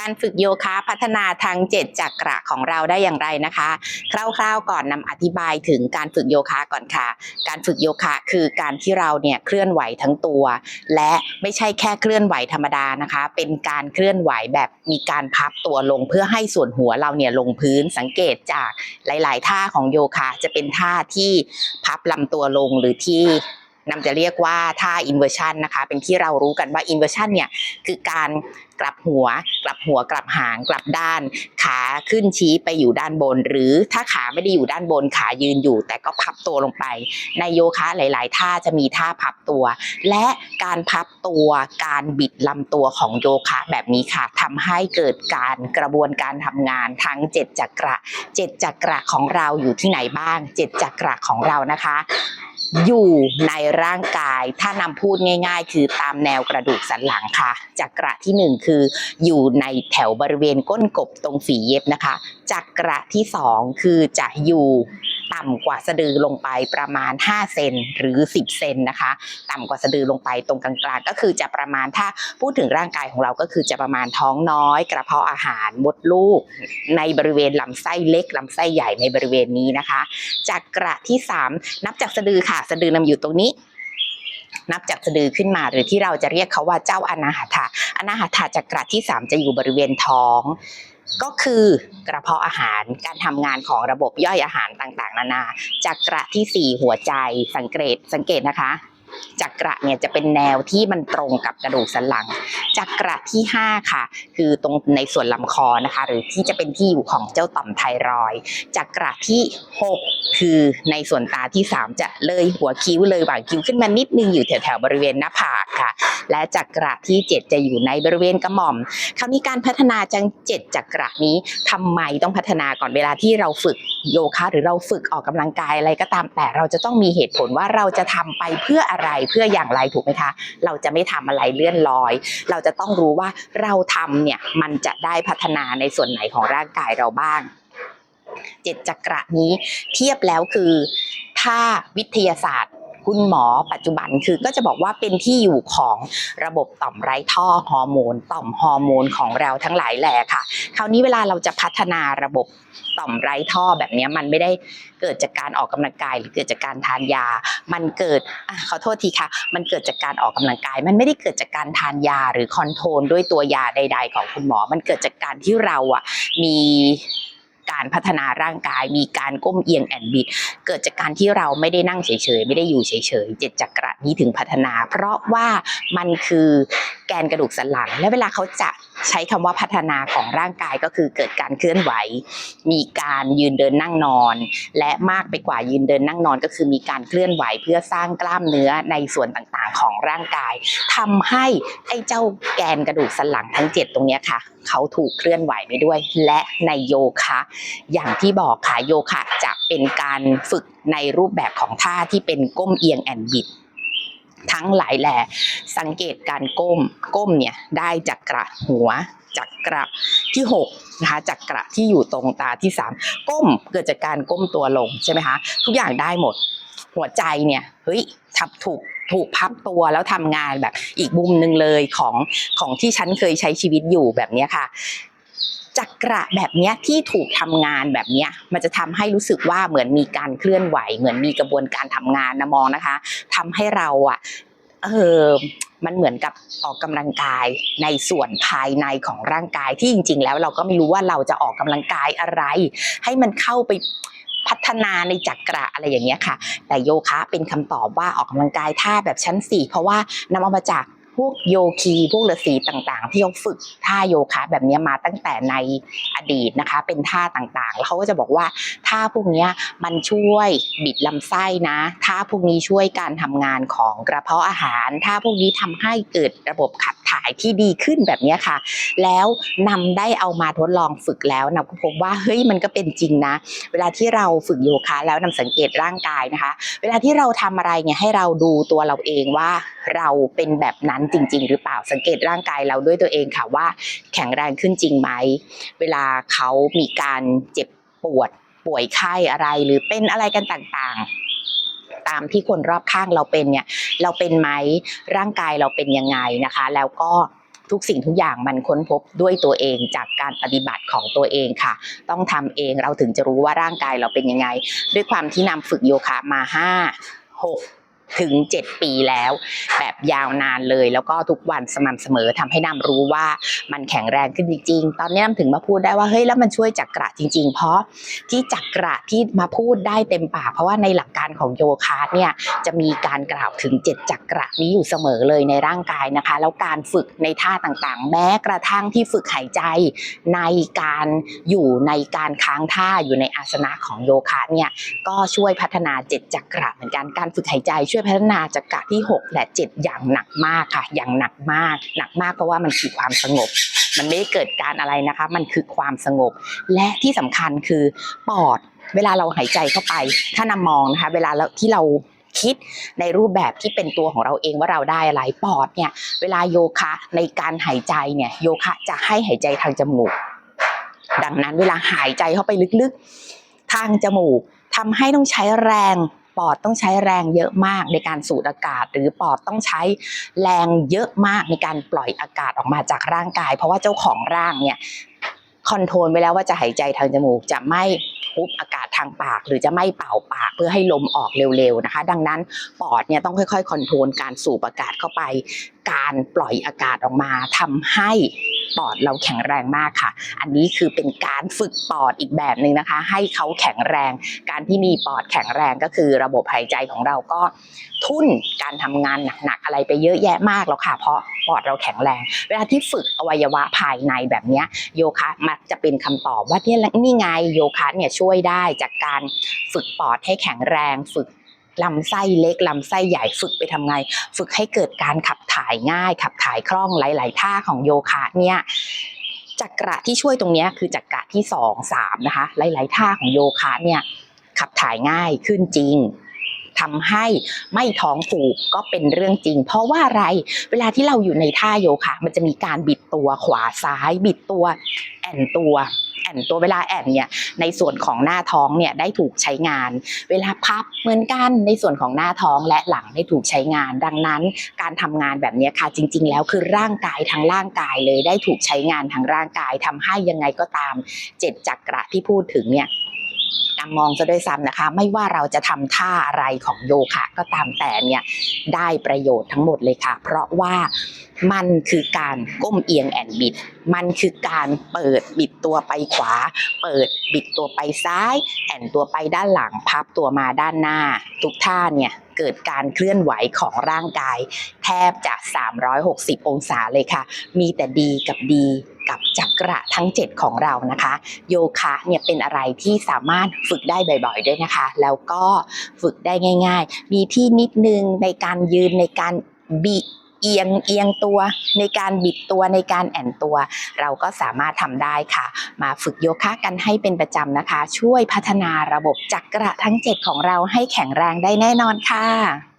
การฝึกโยคะพัฒนาทั้ง7จักระของเราได้อย่างไรนะคะ คร่าวๆก่อนนำอธิบายถึงการฝึกโยคะก่อนค่ะ การฝึกโยคะคือการที่เราเนี่ยเคลื่อนไหวทั้งตัว และไม่ใช่แค่เคลื่อนไหวธรรมดานะคะ เป็นการเคลื่อนไหวแบบมีการพับตัวลง เพื่อให้ส่วนหัวเราเนี่ยลงพื้นสังเกตจากหลาย ๆ ท่าของโยคะจะเป็นท่าที่พับลำตัวลงหรือที่ นำจะเรียกว่าท่า inversion นนะคะ เป็นที่เรารู้กันว่า inversion เนี่ยคือการกลับหัว กลับหัวกลับหางกลับด้าน ขาขึ้นชี้ไปอยู่ด้านบน หรือถ้าขาไม่ได้อยู่ด้านบนขายืนอยู่ แต่ก็พับตัวลงไป ในโยคะหลาย ๆ ท่าจะมีท่าพับตัว และการพับตัวการบิดลำตัวของโยคะแบบนี้ค่ะทำให้เกิดการกระบวนการทำงานทั้ง7จักระ7จักระของเราอยู่ที่ไหนบ้าง 7จักระของเรานะคะ อยู่ในร่างกาย ถ้านำพูดง่าย ๆ คือตามแนวกระดูกสันหลังค่ะ จักระที่หนึ่งคืออยู่ในแถวบริเวณก้นกบตรงฝีเย็บนะคะ จักระที่สองคือจะอยู่ ต่ำกว่าสะดือลงไปประมาณ 5 เซนหรือ 10 เซนนะคะ ต่ำกว่าสะดือลงไปตรงกลางๆ ก็คือจะประมาณถ้าพูดถึงร่างกายของเราก็คือจะประมาณท้องน้อย กระเพาะอาหารมดลูก ในบริเวณลำไส้เล็กลำไส้ใหญ่ในบริเวณนี้นะคะจักระที่ 3 นับจากสะดือค่ะ สะดือนำอยู่ตรงนี้นับจากสะดือขึ้นมาหรือที่เราจะเรียกเขาว่าเจ้าอนาหาถาอนาหาถาจักระที่ 3 จะอยู่บริเวณท้อง ก็คือกระเพาะอาหารการทำงานของระบบย่อยอาหารต่างๆ นานาจักระทีสี่ 4 หัวใจสังเกตสังเกตนะคะจักระเนี่ยจะเป็นแนวที่มันตรงกับกระดูกสันหลังจักระที่ 5 ค่ะ คือตรงในส่วนลำคอนะคะ หรือที่จะเป็นที่อยู่ของเจ้าต่อมไทรอยจักระที่ 6 คือในส่วนตาที่ 3 จะเลยหัวคิ้วเลยหว่างคิ้วขึ้นมานิดนึงอยู่แถวๆบริเวณหน้าผากค่ะ และจักระที่ 7 จะอยู่ในบริเวณกระหม่อม คราวนี้การพัฒนาจังเจ็ดจักระนี้ทำไมต้องพัฒนาก่อนเวลาที่เราฝึกโยคะหรือเราฝึกออกกำลังกายอะไรก็ตามแต่เราจะต้องมีเหตุผลว่าเราจะทำไปเพื่ออะไรเพื่ออย่างไรถูกไหมคะ เราจะไม่ทำอะไรเลื่อนลอย เราจะต้องรู้ว่าเราทำเนี่ยมันจะได้พัฒนาในส่วนไหนของร่างกายเราบ้างเจ็ดจักระนี้เทียบแล้วคือ ถ้าวิทยาศาสตร์ คุณหมอปัจจุบันคือก็จะบอกว่าเป็นที่อยู่ของระบบต่อมไร้ท่อฮอร์โมน ต่อมฮอร์โมนของเราทั้งหลายแหละค่ะ คราวนี้เวลาเราจะพัฒนาระบบต่อมไร้ท่อแบบนี้มันไม่ได้เกิดจากการออกกำลังกายหรือเกิดจากการทานยา มันเกิดอะขอโทษทีค่ะ มันเกิดจากการออกกำลังกาย มันไม่ได้เกิดจากการทานยาหรือคอนโทรลด้วยตัวยาใด ๆ ของคุณหมอ มันเกิดจากการที่เราอะมี การพัฒนาร่างกาย มีการก้มเอียงแอนบิด เกิดจากการที่เราไม่ได้นั่งเฉยๆ ไม่ได้อยู่เฉยๆ เจ็ดจักระนี้ถึงพัฒนา เพราะว่ามันคือแกนกระดูกสันหลัง และเวลาเขาจะ ใช้คำว่าพัฒนาของร่างกายก็คือเกิดการเคลื่อนไหว มีการยืนเดินนั่งนอน และมากไปกว่ายืนเดินนั่งนอน ก็คือมีการเคลื่อนไหวเพื่อสร้างกล้ามเนื้อในส่วนต่างๆ ของร่างกายทำให้ไอ้เจ้าแกนกระดูกสันหลังทั้ง 7 ตรงนี้ค่ะ เขาถูกเคลื่อนไหวไปด้วย และในโยคะ อย่างที่บอกค่ะโยคะจะเป็นการฝึกในรูปแบบของท่าที่เป็นก้มเอียงแอนบิด ทั้งหลายแหล่สังเกตการก้มก้มเนี่ยได้จากกระหัวจากกระที่6นะคะจากกระที่อยู่ตรงตาที่ 3 ก้มเกิดจากการก้มตัวลงใช่ไหมคะทุกอย่างได้หมดหัวใจเนี่ยเฮ้ยทับถูกถูกพับตัวแล้วทำงานแบบอีกมุมหนึ่งเลยของของที่ฉันเคยใช้ชีวิตอยู่แบบนี้ค่ะ จักระแบบนี้ที่ถูกทำงานแบบนี้มันจะทำให้รู้สึกว่าเหมือนมีการเคลื่อนไหว เหมือนมีกระบวนการทำงานนะมองนะคะทำให้เราอะเออมันเหมือนกับออกกำลังกายในส่วนภายในของร่างกายที่จริง ๆ แล้วเราก็ไม่รู้ว่าเราจะออกกำลังกายอะไร ให้มันเข้าไปพัฒนาในจักระอะไรอย่างเงี้ยค่ะ แต่โยคะเป็นคำตอบว่าออกกำลังกายท่าแบบชั้นสี่เพราะว่านำเอามาจาก วกโยคีพวกฤาษีต่างๆ ที่เขาฝึกท่าโยคะแบบนี้มาตั้งแต่ในอดีตนะคะ เป็นท่าต่างๆ แล้วเขาก็จะบอกว่าท่าพวกนี้มันช่วยบิดลำไส้นะท่าพวกนี้ช่วยการทำงานของกระเพาะอาหารท่าพวกนี้ทำให้เกิดระบบขับ ถ่ายที่ดีขึ้นแบบนี้ค่ะ แล้วนำได้เอามาทดลองฝึกแล้วนะก็พบว่าเฮ้ยมันก็เป็นจริงนะ เวลาที่เราฝึกโยคะแล้วนำสังเกตร่างกายนะคะ เวลาที่เราทำอะไรเนี่ยให้เราดูตัวเราเองว่าเราเป็นแบบนั้นจริง ๆ หรือเปล่าสังเกตร่างกายเราด้วยตัวเองค่ะว่า แข็งแรงขึ้นจริงไหมเวลาเขามีการเจ็บปวดป่วยไข้อะไรหรือเป็นอะไรกันต่างๆ ตามที่คนรอบข้างเราเป็นเนี่ยเราเป็นไหมร่างกายเราเป็นยังไงนะคะ แล้วก็ทุกสิ่งทุกอย่างมันค้นพบด้วยตัวเองจากการปฏิบัติของตัวเองค่ะ ต้องทำเองเราถึงจะรู้ว่าร่างกายเราเป็นยังไง ด้วยความที่นำฝึกโยคะมา5 6 ถึง 7 ปีแล้ว แบบยาวนานเลย แล้วก็ทุกวันสม่ำเสมอทำให้น้ำรู้ว่ามันแข็งแรงขึ้นจริง ๆ ตอนนี้น้ำถึงมาพูดได้ว่าเฮ้ยแล้วมันช่วยจักระจริง ๆ เพราะที่จักระที่มาพูดได้เต็มปากเพราะว่าในหลักการของโยคะเนี่ยจะมีการกล่าวถึง 7 จักระนี้อยู่เสมอเลยในร่างกายนะคะ แล้วการฝึกในท่าต่างๆ แม้กระทั่งที่ฝึกหายใจในการอยู่ในการค้างท่าอยู่ในอาสนะของโยคะเนี่ยก็ช่วยพัฒนา 7 จักระเหมือนกันการฝึกหายใจช่วยพัฒนาจักระที่ 6 และ 7 อย่างหนักมากค่ะ อย่างหนักมาก หนักมากเพราะว่ามันคือความสงบ มันไม่ได้เกิดการอะไรนะคะ มันคือความสงบ และที่สำคัญคือปอด เวลาเราหายใจเข้าไป ถ้านำมองนะคะ เวลาเราที่เราคิดในรูปแบบที่เป็นตัวของเราเองว่าเราได้อะไรปอดเนี่ยเวลาโยคะในการหายใจเนี่ยโยคะจะให้หายใจทางจมูก ดังนั้นเวลาหายใจเข้าไปลึกๆ ทางจมูกทำให้ต้องใช้แรง ปอดต้องใช้แรงเยอะมากในการสูดอากาศ หรือปอดต้องใช้แรงเยอะมากในการปล่อยอากาศออกมาจากร่างกาย เพราะว่าเจ้าของร่างเนี่ยคอนโทรลไว้แล้วว่าจะหายใจทางจมูกจะไม่พุบอากาศทางปาก หรือจะไม่เป่าปากเพื่อให้ลมออกเร็วๆนะคะ ดังนั้นปอดเนี่ยต้องค่อยๆคอนโทรลการสูบอากาศเข้าไป การปล่อยอากาศออกมาทำให้ ปอดเราแข็งแรงมากค่ะ อันนี้คือเป็นการฝึกปอดอีกแบบหนึ่งนะคะ ให้เขาแข็งแรง การที่มีปอดแข็งแรงก็คือระบบหายใจของเราก็ทุ่นการทำงานหนักๆอะไรไปเยอะแยะมากแล้วค่ะ เพราะปอดเราแข็งแรง เวลาที่ฝึกอวัยวะภายในแบบนี้โยคะมักจะเป็นคำตอบว่าเนี่ยนี่ไงโยคะเนี่ยช่วยได้จากการฝึกปอดให้แข็งแรง ฝึก ลำไส้เล็กลำไส้ใหญ่ฝึกไปทำไง ฝึกให้เกิดการขับถ่ายง่าย ขับถ่ายคล่องหลาย ๆ ท่าของโยคะเนี่ยจักระที่ช่วยตรงนี้คือจักระที่สองสามนะคะ หลาย ๆ ท่าของโยคะเนี่ยขับถ่ายง่ายขึ้นจริงทำให้ไม่ท้องผูกก็เป็นเรื่องจริง เพราะว่าอะไรเวลาที่เราอยู่ในท่าโยคะ มันจะมีการบิดตัวขวาซ้าย บิดตัวแอนตัว อนตัวเวลาแอนเนี่ยในส่วนของหน้าท้องเนี่ยได้ถูกใช้งาน เวลาพับเหมือนกันในส่วนของหน้าท้องและหลังได้ถูกใช้งาน ดังนั้นการทำงานแบบนี้ค่ะจริง ๆ แล้วคือร่างกายทั้งร่างกายเลยได้ถูกใช้งานทั้งร่างกายทำให้ยังไงก็ตามเจ็ดจักระที่พูดถึงเนี่ย นำมองจะด้วยซ้ำนะคะ ไม่ว่าเราจะทำท่าอะไรของโยคะก็ตามแต่เนี่ยได้ประโยชน์ทั้งหมดเลยค่ะ เพราะว่ามันคือการก้มเอียงแอนบิด มันคือการเปิดบิดตัวไปขวา เปิดบิดตัวไปซ้าย แอนตัวไปด้านหลัง พับตัวมาด้านหน้า ทุกท่าเนี่ยเกิดการเคลื่อนไหวของร่างกาย แทบจะ 360 องศาเลยค่ะ มีแต่ดีกับดี กับจักระทั้ง 7 ของเรานะคะ โยคะเนี่ยเป็นอะไรที่สามารถฝึกได้บ่อยๆ ด้วยนะคะ แล้วก็ฝึกได้ง่ายๆ มีที่นิดนึงในการยืนในการบิเอียงเอียงตัวในการบิดตัวในการแอนตัว เราก็สามารถทำได้ค่ะ มาฝึกโยคะกันให้เป็นประจำนะคะ ช่วยพัฒนาระบบจักระทั้ง 7 ของเราให้แข็งแรงได้แน่นอนค่ะ